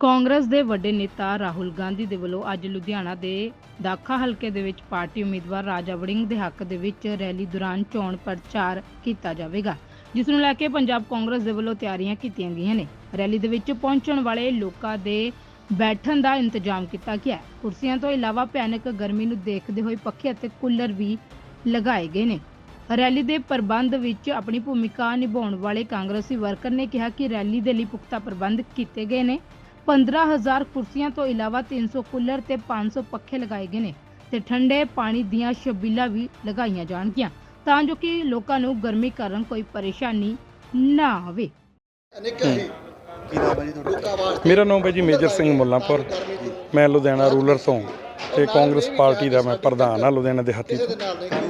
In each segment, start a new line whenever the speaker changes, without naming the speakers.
ਕਾਂਗਰਸ ਦੇ ਵੱਡੇ ਨੇਤਾ ਰਾਹੁਲ ਗਾਂਧੀ ਦੇ ਵੱਲੋਂ ਅੱਜ ਲੁਧਿਆਣਾ ਦੇ ਦਾਖਾ ਹਲਕੇ ਦੇ ਵਿੱਚ ਪਾਰਟੀ ਉਮੀਦਵਾਰ ਰਾਜਾ ਵੜਿੰਗ ਦੇ ਹੱਕ ਦੇ ਵਿੱਚ ਰੈਲੀ ਦੌਰਾਨ ਚੋਣ ਪ੍ਰਚਾਰ ਕੀਤਾ ਜਾਵੇਗਾ, ਜਿਸ ਨੂੰ ਲੈ ਕੇ ਪੰਜਾਬ ਕਾਂਗਰਸ ਦੇ ਵੱਲੋਂ ਤਿਆਰੀਆਂ ਕੀਤੀਆਂ ਗਈਆਂ ਨੇ। ਰੈਲੀ ਦੇ ਵਿੱਚ ਪਹੁੰਚਣ ਵਾਲੇ ਲੋਕਾਂ ਦੇ ਬੈਠਣ ਦਾ ਇੰਤਜ਼ਾਮ ਕੀਤਾ ਗਿਆ। ਕੁਰਸੀਆਂ ਤੋਂ ਇਲਾਵਾ ਭਿਆਨਕ ਗਰਮੀ ਨੂੰ ਦੇਖਦੇ ਹੋਏ ਪੱਖੇ ਅਤੇ ਕੂਲਰ ਵੀ ਲਗਾਏ ਗਏ ਨੇ। ਰੈਲੀ ਦੇ ਪ੍ਰਬੰਧ ਵਿੱਚ ਆਪਣੀ ਭੂਮਿਕਾ ਨਿਭਾਉਣ ਵਾਲੇ ਕਾਂਗਰਸੀ ਵਰਕਰ ਨੇ ਕਿਹਾ ਕਿ ਰੈਲੀ ਦੇ ਲਈ ਪੁਖਤਾ ਪ੍ਰਬੰਧ ਕੀਤੇ ਗਏ ਨੇ। 15000 ਕੁਰਸੀਆਂ ਤੋਂ ਇਲਾਵਾ 300 ਕੂਲਰ ਤੇ 500 ਪੱਖੇ ਲਗਾਏ ਗਏ ਨੇ ਤੇ ਠੰਡੇ ਪਾਣੀ ਦੀਆਂ ਛਬੀਲਾਂ ਵੀ ਲਗਾਈਆਂ ਜਾਣਗੀਆਂ। ਤਾਂ ਜੋ ਕਿ ਲੋਕਾਂ ਨੂੰ ਗਰਮੀ ਕਾਰਨ ਕੋਈ ਪਰੇਸ਼ਾਨੀ ਨਾ ਆਵੇ।
ਅਨੇਕਾਂ ਹੀ
ਕੀ ਨਾਮ ਹੈ ਜੀ ਤੁਹਾਡਾ?
ਲੋਕਾਂ ਵਾਸਤੇ
ਮੇਰਾ ਨਾਮ ਹੈ ਜੀ ਮੇਜਰ ਸਿੰਘ ਮੁੱਲਾਂਪੁਰ। ਮੈਂ ਲੁਧਿਆਣਾ ਰੂਲਰ ਤੋਂ ਤੇ ਕਾਂਗਰਸ ਪਾਰਟੀ ਦਾ ਮੈਂ ਪ੍ਰਧਾਨ ਆ ਲੁਧਿਆਣਾ ਦੇ ਹੱਤੀ
ਹੁਣ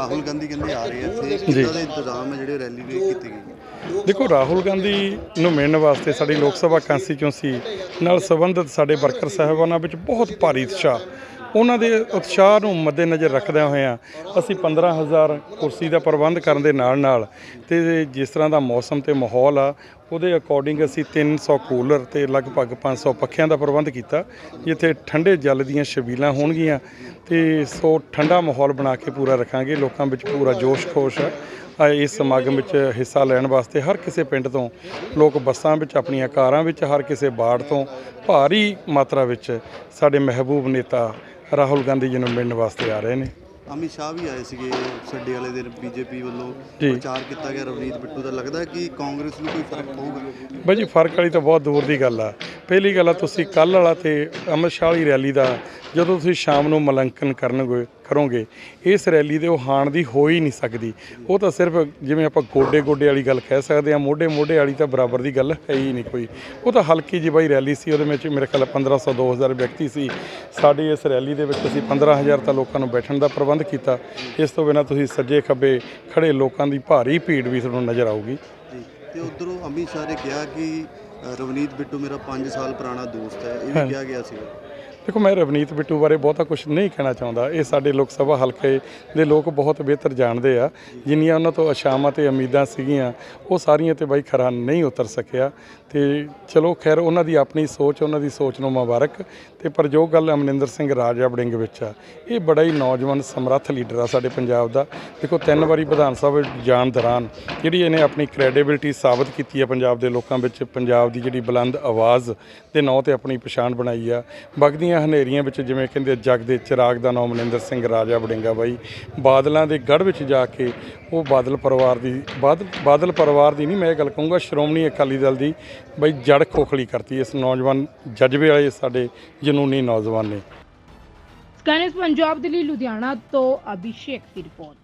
ਰਾਹੁਲ ਗਾਂਧੀ ਕਹਿੰਦੇ ਆ ਰਹੇ ਇੱਥੇ। ਕਿੱਦਾਂ ਦੇ ਇੰਤਜ਼ਾਮ ਹੈ ਜਿਹੜੇ ਰੈਲੀ ਲਈ ਕੀਤੇ ਗਏ
ਦੇਖੋ ਰਾਹੁਲ ਗਾਂਧੀ ਨੂੰ ਮਿਲਣ ਵਾਸਤੇ ਸਾਡੀ ਲੋਕ ਸਭਾ ਕਾਂਸਟੀਚੁਐਂਸੀ ਨਾਲ ਸੰਬੰਧਿਤ ਸਾਡੇ ਵਰਕਰ ਸਾਹਿਬਾਨਾਂ ਵਿੱਚ ਬਹੁਤ ਭਾਰੀ ਉਤਸ਼ਾਹ। ਉਹਨਾਂ ਦੇ ਉਤਸ਼ਾਹ ਨੂੰ ਮੱਦੇਨਜ਼ਰ ਰੱਖਦਿਆਂ ਹੋਇਆਂ ਅਸੀਂ 15000 ਕੁਰਸੀ ਦਾ ਪ੍ਰਬੰਧ ਕਰਨ ਦੇ ਨਾਲ ਨਾਲ ਤੇ ਜਿਸ ਤਰ੍ਹਾਂ ਦਾ ਮੌਸਮ ਤੇ ਮਾਹੌਲ ਆ, ਉਹਦੇ ਅਕੋਰਡਿੰਗ ਅਸੀਂ 300 ਕੂਲਰ ਤੇ ਲਗਭਗ 500 ਪੱਖਿਆਂ ਦਾ ਪ੍ਰਬੰਧ ਕੀਤਾ, ਜਿੱਥੇ ਠੰਡੇ ਜਲ ਦੀਆਂ ਛਬੀਲਾਂ ਹੋਣਗੀਆਂ ਤੇ ਸੋ ਠੰਡਾ ਮਾਹੌਲ ਬਣਾ ਕੇ ਪੂਰਾ ਰੱਖਾਂਗੇ, ਲੋਕਾਂ ਵਿੱਚ ਪੂਰਾ ਜੋਸ਼ ਖੋਸ਼ ਇਸ ਸਮਾਗਮ ਵਿੱਚ ਹਿੱਸਾ ਲੈਣ ਵਾਸਤੇ ਹਰ ਕਿਸੇ ਪਿੰਡ ਤੋਂ ਲੋਕ ਬੱਸਾਂ ਵਿੱਚ, ਆਪਣੀਆਂ ਕਾਰਾਂ ਵਿੱਚ, ਹਰ ਕਿਸੇ ਬਾੜ ਤੋਂ ਭਾਰੀ ਮਾਤਰਾ ਵਿੱਚ ਸਾਡੇ ਮਹਿਬੂਬ ਨੇਤਾ ਰਾਹੁਲ ਗਾਂਧੀ ਜੀ ਨੂੰ ਮਿਲਣ ਵਾਸਤੇ ਆ ਰਹੇ ਨੇ।
ਅਮਿਤ ਸ਼ਾਹ ਵੀ ਆਏ ਸੀਗੇ ਛੱਡੇ ਵਾਲੇ ਦਿਨ ਬੀਜੇਪੀ ਵੱਲੋਂ
ਜੀ।
ਪ੍ਰਚਾਰ ਕੀਤਾ ਗਿਆ। ਰਵਨੀਤ ਬਿੱਟੂ ਦਾ ਲੱਗਦਾ ਹੈ ਕਿ ਕਾਂਗਰਸ ਨੂੰ ਕੋਈ ਫ਼ਰਕ ਪਊਗਾ?
ਬਾਈ ਜੀ ਫ਼ਰਕ ਵਾਲੀ ਤਾਂ ਬਹੁਤ ਦੂਰ ਦੀ ਗੱਲ ਆ। ਪਹਿਲੀ ਗੱਲ ਆ ਤੁਸੀਂ ਕੱਲ੍ਹ ਵਾਲਾ ਤੇ ਅੰਮ੍ਰਿਤ ਸ਼ਾਹ ਵਾਲੀ ਰੈਲੀ ਦਾ ਜਦੋਂ ਤੁਸੀਂ ਸ਼ਾਮ ਨੂੰ ਮਲੰਕਨ ਕਰਨਗੇ ਕਰੋਗੇ, ਇਸ ਰੈਲੀ ਦੇ ਉਹ ਹਾਣ ਦੀ ਹੋ ਹੀ ਨਹੀਂ ਸਕਦੀ। ਉਹ ਤਾਂ ਸਿਰਫ ਜਿਵੇਂ ਆਪਾਂ ਗੋਡੇ ਗੋਡੇ ਵਾਲੀ ਗੱਲ ਕਹਿ ਸਕਦੇ ਆ ਮੋਢੇ ਮੋਢੇ ਵਾਲੀ ਤਾਂ ਬਰਾਬਰ ਦੀ ਗੱਲ ਹੈ ਹੀ ਨਹੀਂ ਕੋਈ। ਉਹ ਤਾਂ ਹਲਕੀ ਜਿਹੀ ਬਾਈ ਰੈਲੀ ਸੀ, ਉਹਦੇ ਵਿੱਚ ਮੇਰੇ ਖਿਆਲ 1500 2000 ਵਿਅਕਤੀ ਸੀ। ਸਾਡੀ ਇਸ ਰੈਲੀ ਦੇ ਵਿੱਚ ਅਸੀਂ 15000 ਤਾਂ ਲੋਕਾਂ ਨੂੰ ਬੈਠਣ ਦਾ ਪ੍ਰਬੰਧ ਕੀਤਾ। ਇਸ ਤੋਂ ਬਿਨਾਂ ਤੁਸੀਂ ਸੱਜੇ ਖੱਬੇ ਖੜੇ ਲੋਕਾਂ ਦੀ ਭਾਰੀ ਭੀੜ ਵੀ ਤੁਹਾਨੂੰ ਨਜ਼ਰ ਆਊਗੀ।
ਜੀ, ਤੇ ਉਧਰੋਂ ਅਮਿਤ ਸ਼ਾਹ ਨੇ ਕਿਹਾ ਕਿ ਰਵਨੀਤ ਬਿੱਟੂ ਮੇਰਾ 5 ਸਾਲ ਪੁਰਾਣਾ ਦੋਸਤ ਹੈ ਇਹ ਵੀ ਕਿਹਾ ਗਿਆ ਸੀਗਾ।
ਦੇਖੋ ਮੈਂ ਰਵਨੀਤ ਬਿੱਟੂ ਬਾਰੇ ਬਹੁਤਾ ਕੁਝ ਨਹੀਂ ਕਹਿਣਾ ਚਾਹੁੰਦਾ। ਇਹ ਸਾਡੇ ਲੋਕ ਸਭਾ ਹਲਕੇ ਦੇ ਲੋਕ ਬਹੁਤ ਬਿਹਤਰ ਜਾਣਦੇ ਆ। ਜਿੰਨੀਆਂ ਉਹਨਾਂ ਤੋਂ ਆਸ਼ਾਵਾਂ ਤੇ ਉਮੀਦਾਂ ਸੀਗੀਆਂ ਉਹ ਸਾਰੀਆਂ ਤੇ ਬਾਈ ਖਰਾ ਨਹੀਂ ਉਤਰ ਸਕਿਆ। ਤੇ ਚਲੋ ਖੈਰ ਉਹਨਾਂ ਦੀ ਆਪਣੀ ਸੋਚ ਉਹਨਾਂ ਦੀ ਸੋਚ ਨੂੰ ਮੁਬਾਰਕ। ਤੇ ਪਰ ਜੋ ਗੱਲ ਅਮਰਿੰਦਰ ਸਿੰਘ ਰਾਜਾ ਵੜਿੰਗ ਵਿੱਚ ਆ ਇਹ ਬੜਾ ਹੀ ਨੌਜਵਾਨ ਸਮਰੱਥ ਲੀਡਰ ਆ ਸਾਡੇ ਪੰਜਾਬ ਦਾ। ਦੇਖੋ ਤਿੰਨ ਵਾਰੀ ਵਿਧਾਨ ਸਭਾ ਜਾਣ ਦੌਰਾਨ ਜਿਹੜੀ ਇਹਨੇ ਆਪਣੀ ਕ੍ਰੈਡੀਬਿਲਟੀ ਸਾਬਤ ਕੀਤੀ ਹੈ ਪੰਜਾਬ ਦੇ ਲੋਕਾਂ ਵਿੱਚ ਪੰਜਾਬ ਦੀ ਜਿਹੜੀ ਬੁਲੰਦ ਆਵਾਜ਼ ਦੇ ਨਾਂ ਤੇ ਆਪਣੀ ਪਛਾਣ ਬਣਾਈ ਆ। ਵਗਦੀਆਂ ਹਨੇਰੀਆਂ ਵਿੱਚ ਜਿਵੇਂ ਕਹਿੰਦੇ ਜਗ ਦੇ ਚਿਰਾਗ ਦਾ ਨਾਮ ਮਨਿੰਦਰ ਸਿੰਘ, ਰਾਜਾ ਵੜਿੰਗਾ ਬਾਈ, ਬਾਦਲਾਂ ਦੇ ਗੜ੍ਹ ਵਿੱਚ ਜਾ ਕੇ ਉਹ ਬਾਦਲ ਪਰਿਵਾਰ ਦੀ ਬਾਦਲ ਬਾਦਲ ਪਰਿਵਾਰ ਦੀ ਨਹੀਂ, ਮੈਂ ਇਹ ਗੱਲ ਕਹੂੰਗਾ, ਸ਼੍ਰੋਮਣੀ ਅਕਾਲੀ ਦਲ ਦੀ ਬਈ ਜੜ ਖੋਖਲੀ ਕਰਤੀ। ਇਸ ਨੌਜਵਾਨ ਜਜ਼ਬੇ ਵਾਲੇ ਸਾਡੇ ਜਨੂਨੀ ਨੌਜਵਾਨ ਨੇ।
ਸਕਾਈਨਸ ਪੰਜਾਬ ਦੇ ਲਈ ਲੁਧਿਆਣਾ ਤੋਂ ਅਭਿਸ਼ੇਕ ਦੀ ਰਿਪੋਰਟ।